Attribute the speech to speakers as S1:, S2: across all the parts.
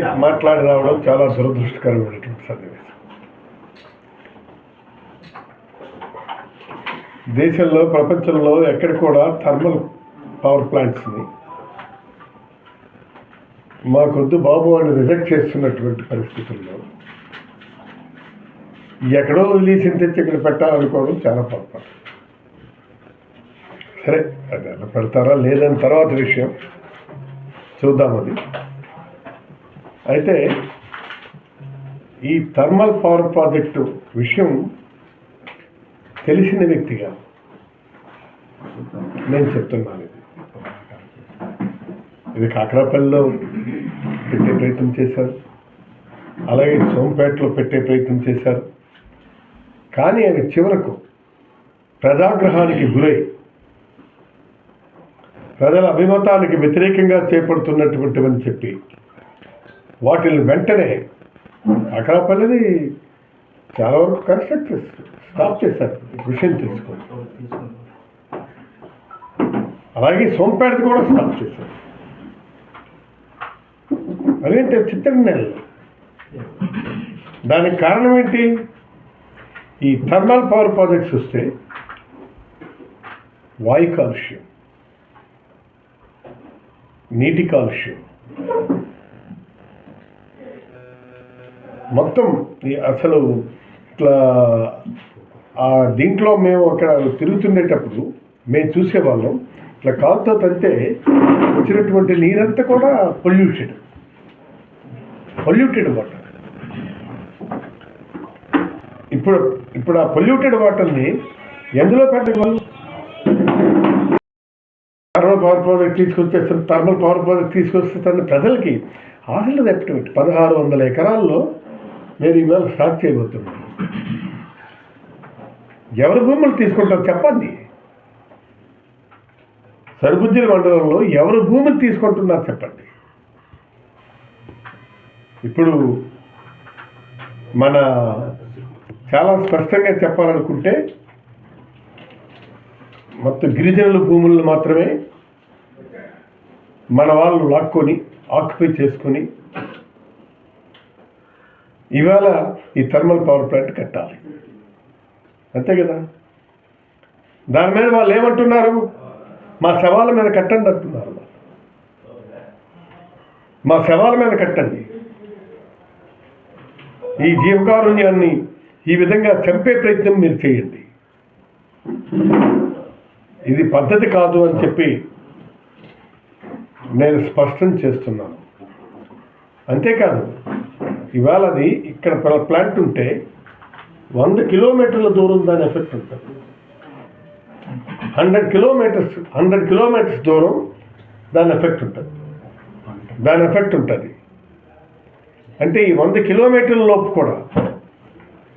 S1: మాత్రమే మాట్లాడి రావడం చాలా దురదృష్టకరమైనటువంటి సన్నివేశం. దేశంలో ప్రపంచంలో ఎక్కడ కూడా థర్మల్ పవర్ ప్లాంట్స్ని మాకొద్దు బాబు అని రిజెక్ట్ చేస్తున్నటువంటి పరిస్థితుల్లో ఎక్కడో వదిలేసిన తెచ్చి ఇక్కడ పెట్టాలనుకోవడం చాలా పొరపాటు. సరే అది ఎలా పెడతారా లేదని తర్వాత విషయం చూద్దాం అది అయితే ఈ థర్మల్ పవర్ ప్రాజెక్టు విషయం తెలిసిన వ్యక్తిగా నేను చెప్తున్నాను ఇది. ఇది కాకరాపల్లిలో పెట్టే ప్రయత్నం చేశారు. అలాగే సోంపేటలో పెట్టే ప్రయత్నం చేశారు. కానీ అవి చివరకు ప్రజాగ్రహానికి గురై ప్రజల అభిమతానికి వ్యతిరేకంగా చేపడుతున్నటువంటివని చెప్పి వాటిని వెంటనే అకరాపల్లిది చాలా వరకు కన్స్ట్రక్ట్ చేస్తారు స్టాప్ చేశారు. విషయం తెలుసుకోండి అలాగే సోంపేటది కూడా స్టాప్ చేశారు. అదేంటి చిత్తడి నెలలు దానికి కారణం ఏంటి? ఈ థర్మల్ పవర్ ప్రాజెక్ట్స్ వస్తే వాయు కాలుష్యం నీటి కాలుష్యం మొత్తం అసలు ఇట్లా దీంట్లో మేము అక్కడ తిరుగుతుండేటప్పుడు మేము చూసేవాళ్ళం. ఇట్లా కాలుతో తంతే వచ్చినటువంటి నీరంతా కూడా పొల్యూటెడ్ పొల్యూటెడ్ వాటర్ ఇప్పుడు ఇప్పుడు ఆ పొల్యూటెడ్ వాటర్ని ఎందులో పెట్టగలరు థర్మల్ పవర్ ప్రాజెక్ట్ తీసుకొచ్చేస్తాను థర్మల్ పవర్ ప్రాజెక్ట్ తీసుకొస్తాను ప్రజలకి ఆశలు తెప్పటం పదహారు వందల ఎకరాల్లో మీరు ఇవాళ స్టార్ట్ చేయబోతున్నాను. ఎవరి భూములు తీసుకుంటారు చెప్పండి. సరుబుజ్జిల మండలంలో ఎవరు భూమిని తీసుకుంటున్నారు చెప్పండి. ఇప్పుడు మన చాలా స్పష్టంగా చెప్పాలనుకుంటే మొత్తం గిరిజనుల భూములను మాత్రమే మన వాళ్ళు లాక్కొని ఆక్యుపై చేసుకొని ఇవాళ ఈ థర్మల్ పవర్ ప్లాంట్ కట్టాలి. అంతే కదా? దాని మీద వాళ్ళు ఏమంటున్నారు? మా శవాల మీద కట్టండి అంటున్నారు మా శవాల మీద కట్టండి. ఈ జీవకారుణ్యాన్ని ఈ విధంగా చంపే ప్రయత్నం మీరు చేయండి. ఇది పద్ధతి కాదు అని చెప్పి నేను స్పష్టం చేస్తున్నాను. అంతేకాదు ఇవాళ అది ఇక్కడ ప్లాంట్ ఉంటే వంద కిలోమీటర్ల దూరం దాని ఎఫెక్ట్ ఉంటుంది. హండ్రెడ్ కిలోమీటర్స్ హండ్రెడ్ కిలోమీటర్స్ దూరం దాని ఎఫెక్ట్ ఉంటుంది. దాని ఎఫెక్ట్ ఉంటుంది. అంటే ఈ వంద కిలోమీటర్ల లోపు కూడా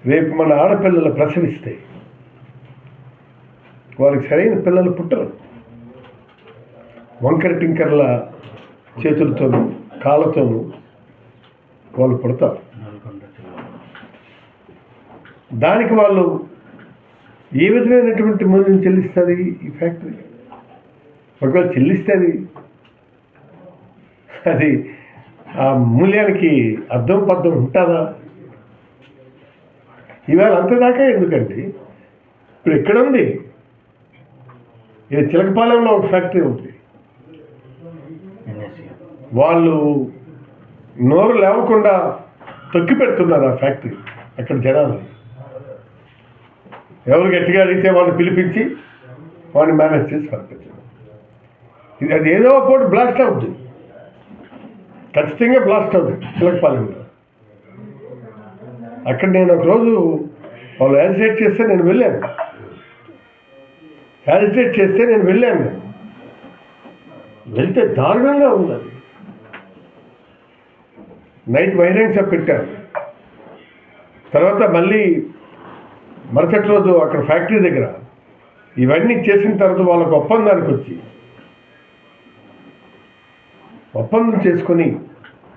S1: రేపు మన ఆడపిల్లలు ప్రసవిస్తే వాళ్ళకి సరైన పిల్లలు పుట్టరు. వంకర టింకర్ల చేతులతోనూ కాళ్ళతోనూ వాళ్ళు పుడతారు. దానికి వాళ్ళు ఏ విధమైనటువంటి మూల్యం చెల్లిస్తుంది ఈ ఫ్యాక్టరీ? ఒకవేళ చెల్లిస్తుంది అది ఆ మూల్యానికి అర్థం పద్ధం ఉంటుందా? ఇవాళ అంతదాకా ఎందుకండి? ఇప్పుడు ఎక్కడ ఉంది? ఇది చిలకపాలెంలో ఒక ఫ్యాక్టరీ ఉంది. వాళ్ళు నోరు లేవకుండా తొక్కి పెడుతున్నారు ఆ ఫ్యాక్టరీ అక్కడ జనాలు. ఎవరు గట్టిగా అడిగితే వాళ్ళు పిలిపించి వాడిని మేనేజ్ చేసి పంపించారు ఇది అది ఏదో ఒక పూట బ్లాస్ట్ అవుతుంది ఖచ్చితంగా బ్లాస్ట్ అవుతుంది చిలకపాలెంలో. అక్కడ నేను ఒకరోజు వాళ్ళు యాజిటేట్ చేస్తే నేను వెళ్ళాను. యాజిటేట్ చేస్తే నేను వెళ్ళాను. వెళ్తే దారుణంగా ఉంది అది. నైట్ వైరెంట్స్ పెట్టారు. తర్వాత మళ్ళీ మరుసటి రోజు అక్కడ ఫ్యాక్టరీ దగ్గర ఇవన్నీ చేసిన తర్వాత వాళ్ళకు ఒప్పందానికి వచ్చి ఒప్పందం చేసుకొని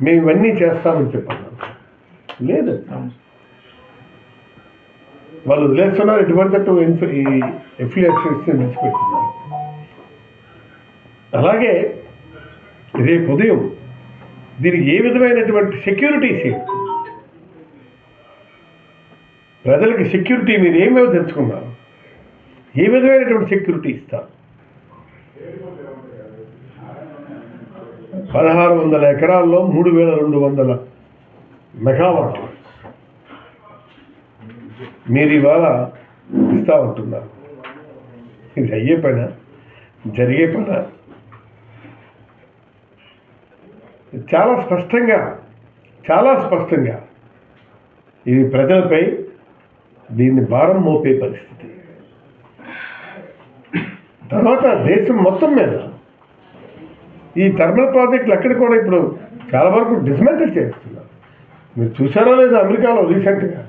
S1: మేము ఇవన్నీ చేస్తామని చెప్పాను లేదు. వాళ్ళు వదిలేస్తున్నారు ఎటువంటి అటు ఈ ఎఫ్లియేషన్స్ విడిచిపెట్టున్నారు అలాగే రేపు ఉదయం దీనికి ఏ విధమైనటువంటి సెక్యూరిటీస్ ప్రజలకి సెక్యూరిటీ మీరు ఏమేమి తెచ్చుకున్నారు ఏ విధమైనటువంటి సెక్యూరిటీ ఇస్తారు పదహారు వందల ఎకరాల్లో మూడు వేల రెండు వందల మెగావాట్ మీరు ఇవాళ ఇస్తా ఉంటున్నారు. ఇది అయ్యే పైన జరిగే పైన. చాలా స్పష్టంగా చాలా స్పష్టంగా ఇది ప్రజలపై దీన్ని భారం మోపే పరిస్థితి. తర్వాత దేశం మొత్తం మీద ఈ థర్మల్ ప్రాజెక్టులు అక్కడ కూడా ఇప్పుడు చాలా వరకు డిస్మెంటల్ చేస్తున్నారు. మీరు చూసారా లేదా అమెరికాలో రీసెంట్గా.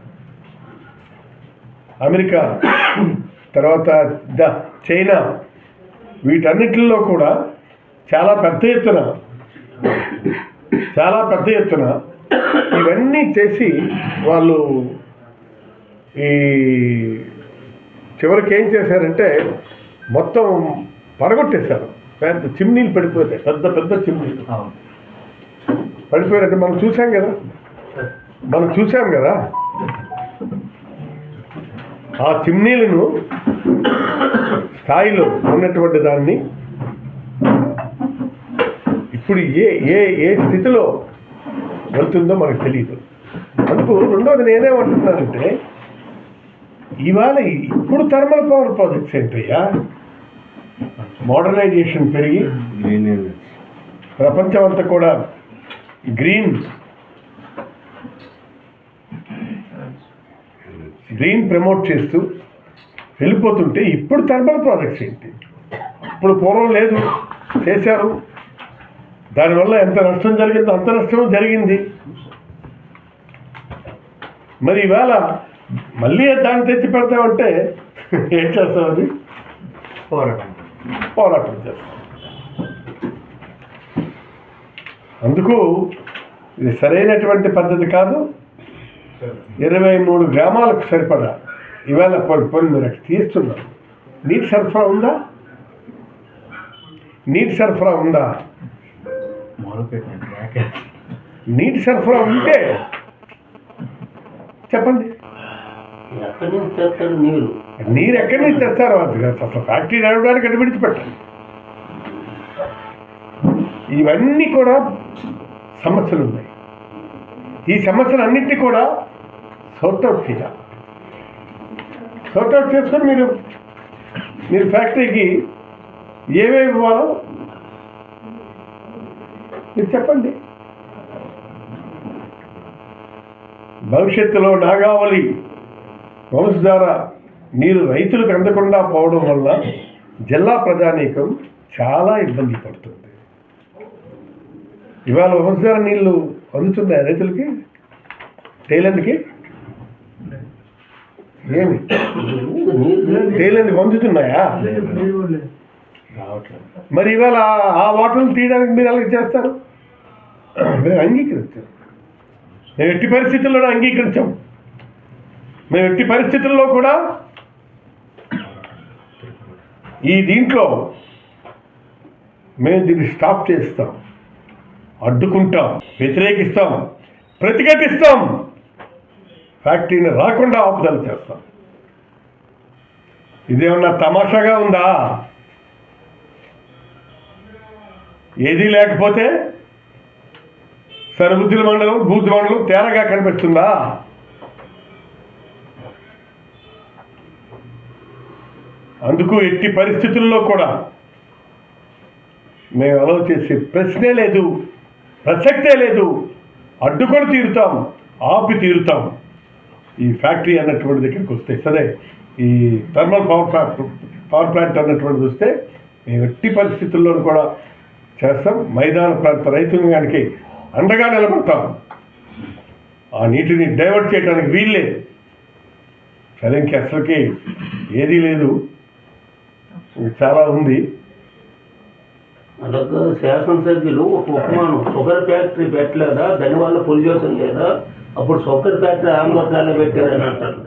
S1: అమెరికా తర్వాత ద చైనా వీటన్నిటిలో కూడా చాలా పెద్ద ఎత్తున చాలా పెద్ద ఎత్తున ఇవన్నీ చేసి వాళ్ళు ఈ చివరికి ఏం చేశారంటే మొత్తం పడగొట్టేశారు. పెద్ద చిమ్నీలు పడిపోతాయి పెద్ద పెద్ద చిమ్నీలు పడిపోయారంటే మనం చూసాం కదా. మనం చూసాం కదా. ఆ చిమ్నీలను స్థాయిలో ఉన్నటువంటి దాన్ని ఇప్పుడు ఏ ఏ ఏ స్థితిలో వెళ్తుందో మనకు తెలియదు అందుకు రెండోది నేనేమంటున్నానంటే ఇవాళ ఇప్పుడు థర్మల్ పవర్ ప్రాజెక్ట్స్ ఏంటయ్యా? మోడర్నైజేషన్ పెరిగి ప్రపంచం అంతా కూడా గ్రీన్ గ్రీన్ ప్రమోట్ చేస్తూ వెళ్ళిపోతుంటే ఇప్పుడు థర్మల్ ప్రాజెక్ట్స్ ఏంటి? ఇప్పుడు పూర్వం లేదు చేశారు. దానివల్ల ఎంత నష్టం జరిగిందో అంత నష్టం జరిగింది. మరి ఇవాళ మళ్ళీ దాన్ని తెచ్చి పెడతామంటే ఏం చేస్తాం అది?
S2: పోరాటం.
S1: పోరాటం చేస్తాం. అందుకు ఇది సరైనటువంటి పద్ధతి కాదు. ఇరవై మూడు గ్రామాలకు సరిపడా. ఇవాళ పని పని మీరు అక్కడ తీస్తున్నారు. నీటి సరఫరా ఉందా? నీటి సరఫరా ఉందా? నీటి సరఫరా ఉంటే చెప్పండి.
S3: ఎక్కడి నుంచి నీళ్ళు
S1: నీరు? ఎక్కడి నుంచి తెస్తారు? అది అసలు ఫ్యాక్టరీ నడవడానికి అటు విడిచిపెట్టాలి ఇవన్నీ కూడా సమస్యలు ఉన్నాయి. ఈ సమస్యలు అన్నింటినీ కూడా అవుట్ చేయాలి. అవుట్ చేసుకొని మీరు మీరు ఫ్యాక్టరీకి ఏమేమి ఇవ్వాలో చెప్పండి. భవిష్యత్తులో నాగావళి వంశధార నీరు రైతులకు అందకుండా పోవడం వల్ల జిల్లా ప్రజానీకం చాలా ఇబ్బంది పడుతుంది. ఇవాళ వంశధార నీళ్ళు అందుతున్నాయి రైతులకి? టైలెండ్కి ఏమి? టైలెండ్కి అందుతున్నాయా? మరి ఇవాళ ఆ- ఆ వాటర్ని తీయడానికి మీరు ఎలా చేస్తారు? మేము అంగీకరించాం. మేము ఎట్టి పరిస్థితుల్లో అంగీకరించాం. మేము ఎట్టి పరిస్థితుల్లో కూడా ఈ దీంట్లో మేము దీన్ని స్టాప్ చేస్తాం. అడ్డుకుంటాం. వ్యతిరేకిస్తాం. ప్రతిఘటిస్తాం. ఫ్యాక్టరీని రాకుండా ఆపుదల చేస్తాం. ఇదేమన్నా తమాషాగా ఉందా? ఏదీ లేకపోతే సరిబుద్ధుల మండలం బుద్ధి మండలం తేరగా కనిపిస్తుందా? అందుకు ఎట్టి పరిస్థితుల్లో కూడా మేము అలౌ చేసే ప్రశ్నే లేదు ప్రసక్తే లేదు. అడ్డుకొని తీరుతాం ఆపి తీరుతాం. ఈ ఫ్యాక్టరీ అన్నటువంటి దగ్గరికి వస్తే సరే ఈ thermal power plant power plant అన్నటువంటిది వస్తే మేము ఎట్టి పరిస్థితుల్లో కూడా చేస్తాం. మైదాన ప్రాంత రైతాంగానికి అండగా నిలబడతాం. ఆ నీటిని డైవర్ట్ చేయడానికి వీల్లేదు. సరే ఇంక అసలుకి ఏదీ లేదు. చాలా ఉంది.
S3: అలాగా శాసనసభ్యులు ఒక ఉపమానం. షుగర్ ఫ్యాక్టరీ పెట్టలేదా? దానివల్ల పొల్యూషన్ లేదా? అప్పుడు షుగర్ ఫ్యాక్టరీ ఆంధ్రప్రదేశ్లో పెట్టారని అంటారు.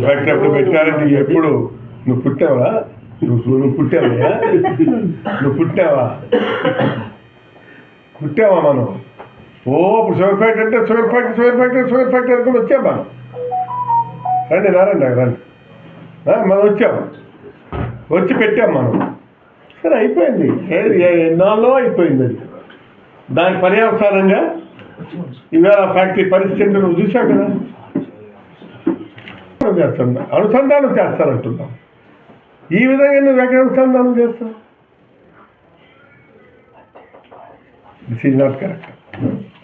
S1: ఫ్యాక్టరీ అప్పుడు పెట్టారంటే ఎప్పుడు? నువ్వు పుట్టావా? నువ్వు నువ్వు పుట్టావా నువ్వు పుట్టావా? పుట్టావా మనం? ఓ ఇప్పుడు షుగర్ ఫ్యాక్టరీ అంటే sugar factory sugar factory sugar factory అనుకుని వచ్చాం మనం రండి నారండి రండి. మనం వచ్చాం. వచ్చి పెట్టాం మనం. సరే అయిపోయింది. ఎన్నాళ్ళో అయిపోయింది అది. దానికి పర్యావసారంగా ఇవాళ ఫ్యాక్టరీ పరిస్థితి నువ్వు చూసావు కదా? చేస్తున్నా అనుసంధానం చేస్తానంటున్నాం ఈ విధంగా నువ్వు ఎక్కడ అనుసంధానం చేస్తావు? దిస్ ఈజ్ నాట్ కరెక్ట్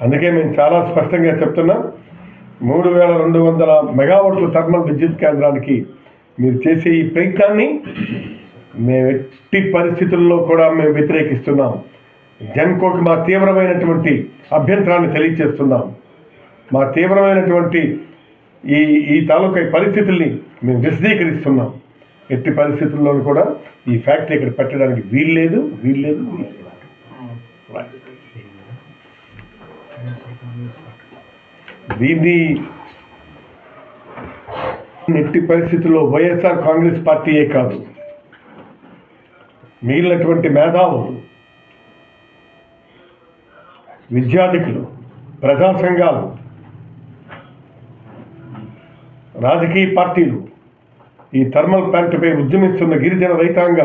S1: అందుకే మేము చాలా స్పష్టంగా చెప్తున్నాం. మూడు వేల రెండు వందల మెగావాట్ల థర్మల్ విద్యుత్ కేంద్రానికి మీరు చేసే ఈ ప్రయత్నాన్ని మేము ఎట్టి పరిస్థితుల్లో కూడా మేము వ్యతిరేకిస్తున్నాం. జన్కోకి మా తీవ్రమైనటువంటి అభ్యంతరాన్ని తెలియజేస్తున్నాం మా తీవ్రమైనటువంటి ఈ ఈ తాలూకా పరిస్థితుల్ని మేము విశదీకరిస్తున్నాం. ఎట్టి పరిస్థితుల్లోనూ కూడా ఈ ఫ్యాక్టరీ ఇక్కడ పెట్టడానికి వీల్లేదు వీల్లేదు వీల్లేదు. దీన్ని ఎట్టి పరిస్థితుల్లో వైఎస్ఆర్ కాంగ్రెస్ పార్టీయే కాదు. మిగిలినటువంటి మేధావులు విద్యాధికులు ప్రజా సంఘాలు రాజకీయ పార్టీలు ఈ థర్మల్ ప్లాంట్పై ఉద్యమిస్తున్న గిరిజన రైతాంగ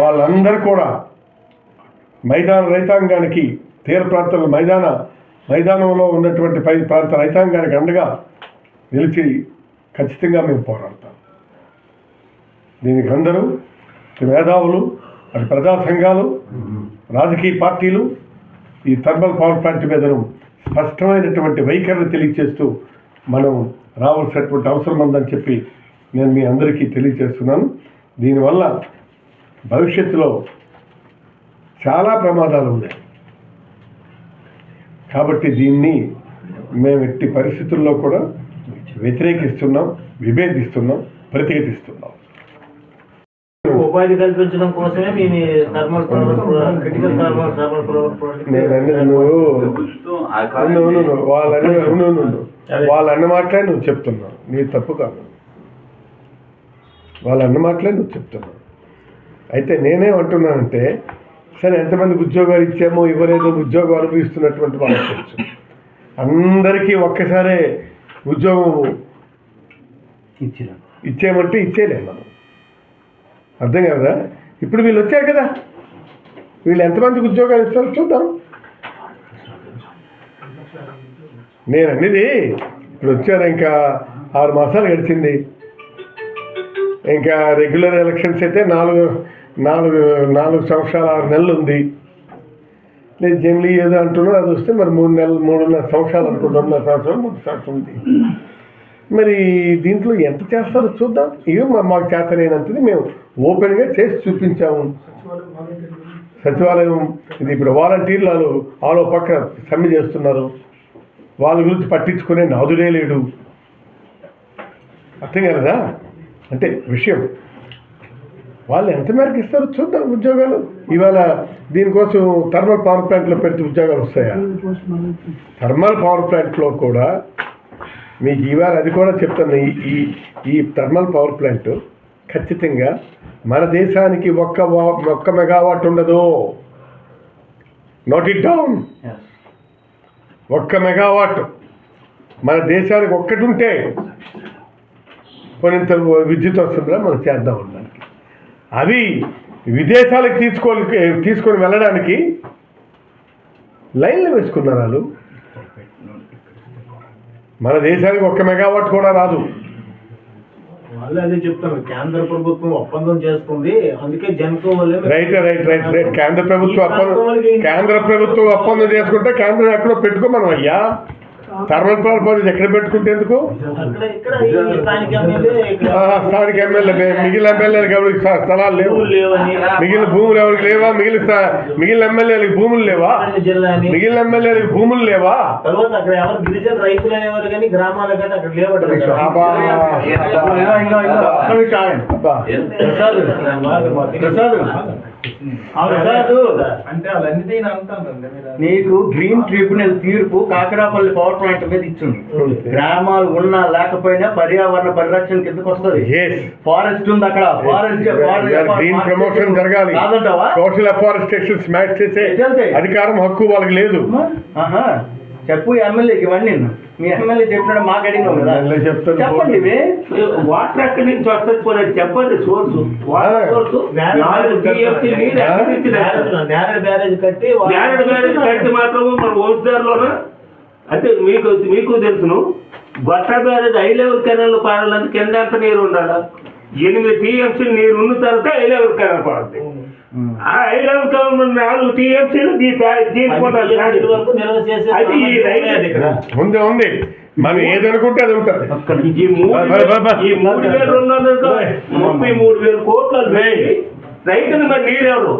S1: వాళ్ళందరూ కూడా మైదాన రైతాంగానికి తీర ప్రాంతాల మైదాన మైదానంలో ఉన్నటువంటి పై ప్రాంత రైతాంగానికి అండగా నిలిచి ఖచ్చితంగా మేము పోరాడతాం. దీనికి అందరూ మేధావులు అటు ప్రజా సంఘాలు రాజకీయ పార్టీలు ఈ థర్మల్ పవర్ ప్లాంట్ మీదను స్పష్టమైనటువంటి వైఖరిని తెలియజేస్తూ మనం రావాల్సినటువంటి అవసరం ఉందని చెప్పి నేను మీ అందరికీ తెలియజేస్తున్నాను. దీనివల్ల భవిష్యత్తులో చాలా ప్రమాదాలు ఉన్నాయి. కాబట్టి దీన్ని మేము ఎట్టి పరిస్థితుల్లో కూడా వ్యతిరేకిస్తున్నాం విభేదిస్తున్నాం ప్రతిఘటిస్తున్నాం.
S4: ఉపాధి కల్పించడం కోసమే మేము ఈ thermal power critical thermal thermal power
S1: నేను అన్నది నువ్వు నువ్వు నువ్వు వాళ్ళని నువ్వు నువ్వు వాళ్ళ అన్న మాటలే నువ్వు చెప్తున్నావు. నీ తప్పు కాదు. వాళ్ళ అన్న మాటలే నువ్వు చెప్తున్నావు. అయితే నేనేమంటున్నానంటే సరే ఎంతమందికి ఉద్యోగాలు ఇచ్చామో ఇవ్వలేదో ఉద్యోగం అనుభవిస్తున్నటువంటి వాళ్ళకి తెలుసు. అందరికీ ఒక్కసారే ఉద్యోగం
S2: ఇచ్చిన.
S1: ఇచ్చేయమంటే ఇచ్చేయలేము మనం. అర్థం కదా? ఇప్పుడు వీళ్ళు వచ్చారు కదా. వీళ్ళు ఎంతమందికి ఉద్యోగాలు ఇస్తారో చూద్దాం. నేను అనేది ఇప్పుడు వచ్చారు ఇంకా ఆరు మాసాలు గడిచింది. ఇంకా రెగ్యులర్ ఎలక్షన్స్ అయితే నాలుగు నాలుగు నాలుగు సంవత్సరాలు ఆరు నెలలు ఉంది లేదు జనరలీ ఏదో అంటున్నారు అది వస్తే మరి మూడు నెలలు మూడున్నర సంవత్సరాలు అనుకుంటున్నా రెండున్నర సంవత్సరాలు మూడు సంవత్సరం ఉంది. మరి దీంట్లో ఎంత చేస్తారో చూద్దాం. ఇక మా- మాకు చేతనైనంతది మేము ఓపెన్గా చేసి చూపించాము. సచివాలయం ఇది ఇప్పుడు వాలంటీర్లు వాళ్ళు ఆలో పక్క సమ్మె చేస్తున్నారు. వాళ్ళ గురించి పట్టించుకునే నాదులే లేడు. అర్థం కదా అంటే విషయం. వాళ్ళు ఎంత మేరకు ఇస్తారో చూద్దాం ఉద్యోగాలు. ఇవాళ దీనికోసం థర్మల్ పవర్ ప్లాంట్లో పెడితే ఉద్యోగాలు వస్తాయా? థర్మల్ పవర్ ప్లాంట్లో కూడా మీకు ఇవాళ అది కూడా చెప్తాను ఈ ఈ థర్మల్ పవర్ ప్లాంట్ ఖచ్చితంగా మన దేశానికి ఒక్క ఒక్క మెగావాట్ ఉండదు. నోట్ ఇట్ డౌన్ ఒక్క మెగావాట్ మన దేశానికి ఒక్కటి ఉంటే కొన్నింత విద్యుత్ వస్తుందా మనం చేద్దాం ఉండడానికి అవి విదేశాలకు తీసుకోవాలి తీసుకొని వెళ్ళడానికి లైన్లు వేసుకున్నారు వాళ్ళు. మన దేశానికి ఒక్క మెగావాట్ కూడా రాదు.
S4: వాళ్ళు అదే చెప్తాను కేంద్ర ప్రభుత్వం ఒప్పందం చేస్తుంది అందుకే Genco
S1: right right right right. కేంద్ర ప్రభుత్వం ఒప్పందం కేంద్ర ప్రభుత్వం ఒప్పందం చేసుకుంటే కేంద్రం ఎక్కడో పెట్టుకోమనం అయ్యా. థర్మల్ పవర్ ప్లాంట్ ఎక్కడ పెట్టుకుంటే ఎందుకు?
S4: అక్కడ స్థానిక ఎమ్మెల్యే ఇక్కడ.
S1: ఆహా, స్థానిక ఎమ్మెల్యే మిగిలిన ఎమ్మెల్యేలకు ఎవరికి స్థ- స్థలాలు లేవు. మిగిలిన భూములు ఎవరికి లేవా? మిగిలిన మిగిలిన ఎమ్మెల్యేలకు భూములు లేవా? మిగిలిన ఎమ్మెల్యేలకు భూములు లేవా?
S4: తర్వాత
S5: మీరు.
S2: నీకు గ్రీన్ ట్రిబ్యునల్ తీర్పు కాకరాపల్లి పవర్ ప్లాంట్ మీద ఇచ్చింది. గ్రామాలు ఉన్నా లేకపోయినా పర్యావరణ పరిరక్షణ కిందకు వస్తుంది.
S1: Yes.
S2: ఫారెస్ట్ ఉంది అక్కడ. ఫారెస్ట్
S1: గ్రీన్ ప్రమోషన్ జరగాలి.
S2: కాదంటావా?
S1: సోషల్ అఫారెస్టేషన్ స్మాష్ చేసే
S2: ఎటెళ్తాయి?
S1: అధికారం హక్కు వాళ్ళకి లేదు.
S2: చెప్పు ఎమ్మెల్యేకి ఇవన్నీ. మీ ఎమ్మెల్యే చెప్పినాడు మాకు అడిగినావు కదా. చెప్పండి ఇవి.
S3: వాటర్ ఎక్కడి నుంచి వస్తుంది పోనీ చెప్పండి సోర్స్. Water source?
S4: నేరేడు బ్యారేజ్ కట్టి
S3: బ్యారెడ్ బ్యారెడ్ కట్టి మాత్రము మన వంశధారలోన అంటే మీకు మీకు తెలుసును. Gotta barrage high level canal పాడాలంటే కింద ఎంత నీరు ఉండాలా? ఎనిమిది టీఎంసీ నీరు ఉన్న తర్వాత హై లెవెల్ కెనాల్ పాడుతుంది నాలుగు టీఎంసీలు అది ఈ
S4: ఇక్కడ.
S1: ఉంది ఉంది. మనం ఏదనుకుంటే అది ఉంటుంది.
S3: ఈ మూడు. ఈ వేల రెండు వందల ముప్పై మూడు వేల కోట్లు రైతులు మరి నీరెవరు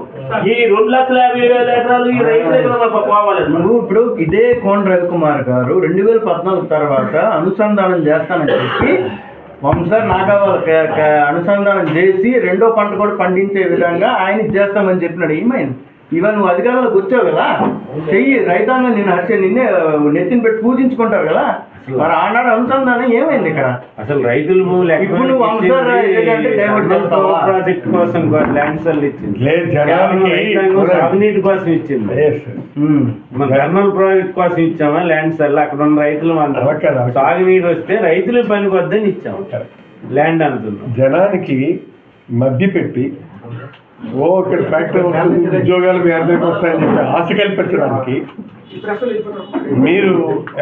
S3: ఈ రెండు లక్షల యాభై వేల ఎకరాలు ఈ రైతు దగ్గర పోవాలి.
S2: నువ్వు ఇప్పుడు ఇదే కోన రవికుమార్ గారు రెండు వేల పద్నాలుగు తర్వాత అనుసంధానం చేస్తానని చెప్పి వంశర్ నాగావాల అనుసంధానం చేసి రెండో పంట కూడా పండించే విధంగా ఆయన చేస్తామని చెప్పినాడు. ఏమైంది? ఇవన్నీ నువ్వు అధికారంలోకి వచ్చావు కదా? చెయ్యి రైతాంగం నిన్ను హర్ష నిన్నే నెత్తిన పెట్టి పూజించుకుంటారు కదా? మరి ఆనాడు అనుసంధానం ఏమైంది ఇక్కడ?
S6: అసలు రైతులు
S2: ఇప్పుడు నువ్వు?
S6: ప్రాజెక్ట్ కోసం ల్యాండ్ సెల్ ఇచ్చింది. సాగునీటి కోసం ఇచ్చింది. మన ప్రాజెక్ట్ కోసం ఇచ్చామా ల్యాండ్ సెల్ అక్కడ ఉన్న రైతులు మనం. సాగునీరు వస్తే రైతులు పనికి వద్దని ఇచ్చాం. ల్యాండ్ అంటున్నాం
S1: జనానికి మభ్య పెట్టి ఓ ఇక్కడ ఫ్యాక్టరీ వస్తుంది ఉద్యోగాలు మీ అందరికి వస్తాయని చెప్పి ఆశ కల్పించడానికి మీరు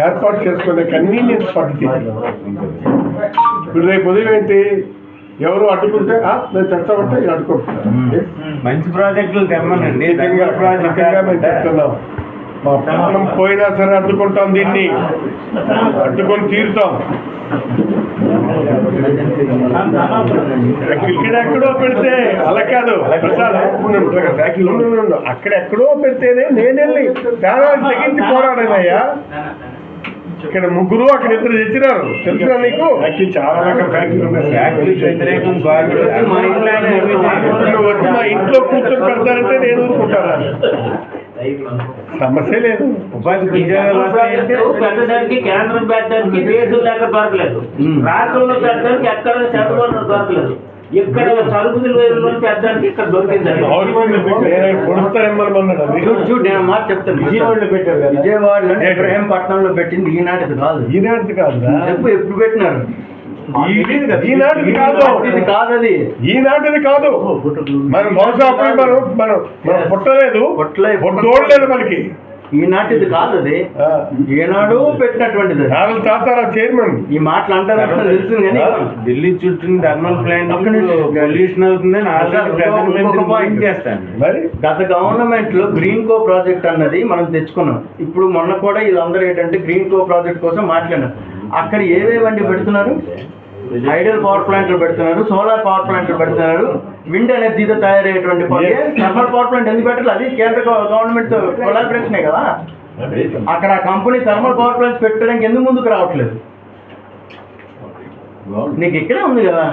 S1: ఏర్పాటు చేసుకునే కన్వీనియన్స్ పద్ధతి. ఇప్పుడు రేపు ఉదయం ఏంటి? ఎవరు అడ్డుకుంటే "ఆ, నేను తెస్తామంటే ఇక అడ్డుకుంటున్నారు
S6: మంచి ప్రాజెక్టులు తెమ్మనండి.
S1: నిజంగా మేము
S6: ప్రాజెక్ట్
S1: చెప్తున్నాం. మా ప్రాణం పోయినా సరే అడ్డుకుంటాం దీన్ని. అడ్డుకొని తీరుతాం. ఇక్కడెక్కడో పెడితే అలా కాదు. ప్రసాద్. అక్కడెక్కడో పెడితేనే నేను వెళ్ళి ప్రాణాలు తెగించి పోరాడనయ్యా. ఇక్కడ ముగ్గురు అక్కడ ఇద్దరు తెచ్చినారు. తెలుసా నీకు? చాలా రకాల ఫ్యాక్టరీలు వచ్చి మా ఇంట్లో కూర్చొని పెడతారంటే నేను ఊరుకుంటారా సమస్య లేదు.
S6: ఉపాధి
S3: పెట్టడానికి కేంద్రం పెట్టడానికి దేశం లేక దొరకలేదు. రాష్ట్రంలో పెట్టడానికి ఎక్కడ చదవడం దొరకలేదు. ఇక్కడ సరుకులు వేరులో పెట్టడానికి ఇక్కడ దొరికిందండి.
S2: చూడు నేను మాట చెప్తాను.
S6: విజయవాడలో పెట్టారు కదా.
S2: విజయవాడలో ఇబ్రహీంపట్నంలో పెట్టింది ఈనాటిది కాదు.
S1: ఈనాటిది కాదురా?
S2: చెప్పు ఎప్పుడు పెట్టినారు?
S1: ఈనాటిది కాదు.
S2: ఇది కాదు. అది
S1: ఈనాటిది కాదు. మనం బహుశా మనం మనం మనం పుట్టలేదు
S2: పుట్టలే-
S1: పుట్టోడలేదు మనకి.
S2: ఈనాటిది కాదు అది
S1: ఆ,
S2: ఏనాడు పెట్టినటువంటిది. అది.
S1: రావుల తాతారా చైర్మన్.
S2: ఈ మాటలు అంటారు అంటే తెలుసు కానీ
S6: ఢిల్లీ చుట్టూ థర్మల్ ప్లాంట్. పొల్యూషన్ అవుతుందని. చేస్తాను.
S1: మరి?
S2: గత గవర్నమెంట్లో గ్రీన్ కో ప్రాజెక్ట్ అన్నది మనం తెచ్చుకున్నాం. ఇప్పుడు మొన్న కూడా వీళ్ళందరూ ఏంటంటే గ్రీన్ కో ప్రాజెక్ట్ కోసం మాట్లాడారు అక్కడ ఏవేవండి పెడుతున్నారు? ఐడల్ పవర్ ప్లాంట్లు పెడుతున్నారు సోలార్ పవర్ ప్లాంట్లు పెడుతున్నారు విండ్ ఎనర్జీతో తయారయ్యేటువంటి థర్మల్ పవర్ ప్లాంట్ ఎందుకు పెట్టాలి అది కేంద్ర గవర్నమెంట్ కొలాబరేషనే కదా. అక్కడ ఆ కంపెనీ థర్మల్ పవర్ ప్లాంట్స్ పెట్టడానికి ఎందుకు ముందుకు రావట్లేదు? నీకు ఇక్కడే ఉంది కదా.